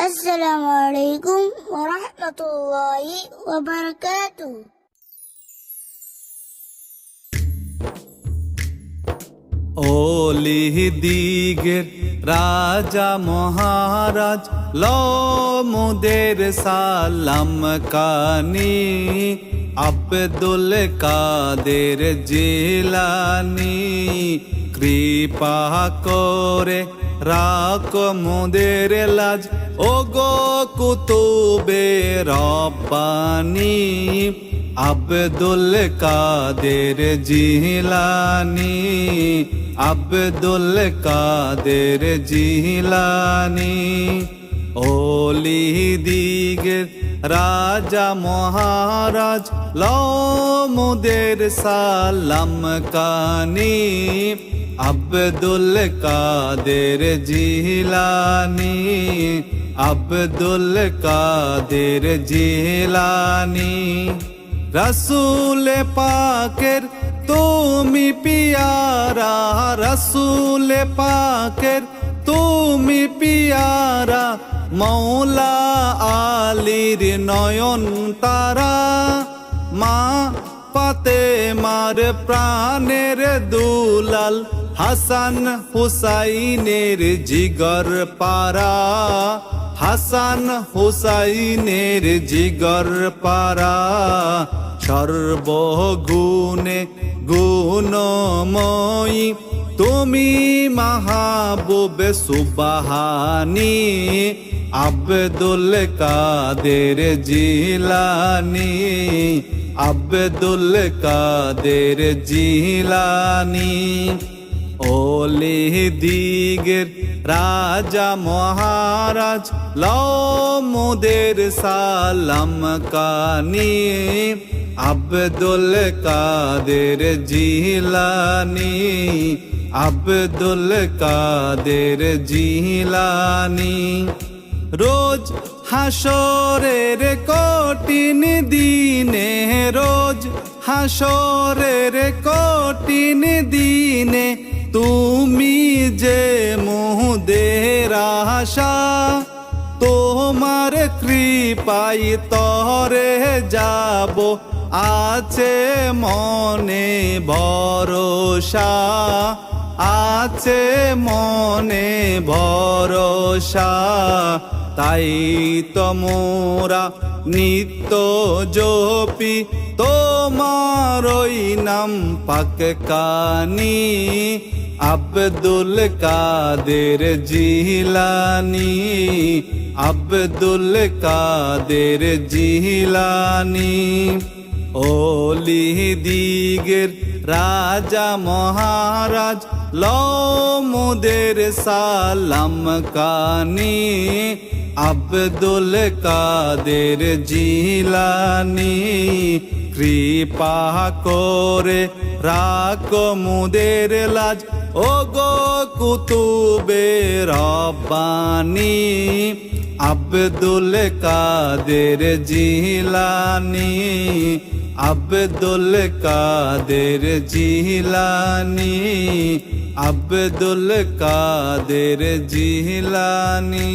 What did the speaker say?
السلام عليكم ورحمة الله وبركاته ওলি দিগের রাজা মহারাজ লমুদের সালাম কানি আব্দুল কাদের জিলানি, কৃপা করে রাখ মুদের লাজ। ও গো কুতুবে রব্বানি, আব্দুল কাদের জিলানি, আব্দুল কাদের জিলানি। ওলি দিগের রাজা মহারাজ, লমুদের সালাম কানি, আব্দুল কাদের জিলানি, আব্দুল কাদের জিলানি। রসুল পাকের তুমি পিয়ারা, রসুল পাকের তুমি পিয়ারা মৌলা আলীর নয়ন তারা, মা পাতে মার প্রাণের দুলাল হাসান হুসাইনের জিগর পারা, হাসান হুসাইনের জিগর পারা, সর্বগুণে গুণময়ী তুমি মাহবুবে সুবাহানি, আব্দুল কাদের জিলানি, আব্দুল কাদের জিলানি। ওলি দিগের রাজা মহারাজ লমুদের সালাম কানি, আব্দুল কাদের জিলানি। আব্দুল কাদের জিলানি, রোজ হাসরের কঠিন দিনে, রোজ হাসরের কঠিন দিনে তুমি যে মুদের আশা, তোমার কৃপাই তরে যাব, আছে মনে ভরসা। আছে মনে ভরসা, তাই তোমরা নিত্য জপি। তোমার ওই নাম পাক কানি, আব্দুল কাদের জিলানি, আব্দুল কাদের জিলানি। ওলি দিগের রাজা মহারাজ লমুদের সালাম কানি আব্দুল কাদের জিলানি কৃপা করে রাখ মুদের লাজ ও গো কুতুবে রব্বানি আব্দুল কাদের জিলানি আব্দুল কাদের জিলানি আব্দুল কাদের জিলানি।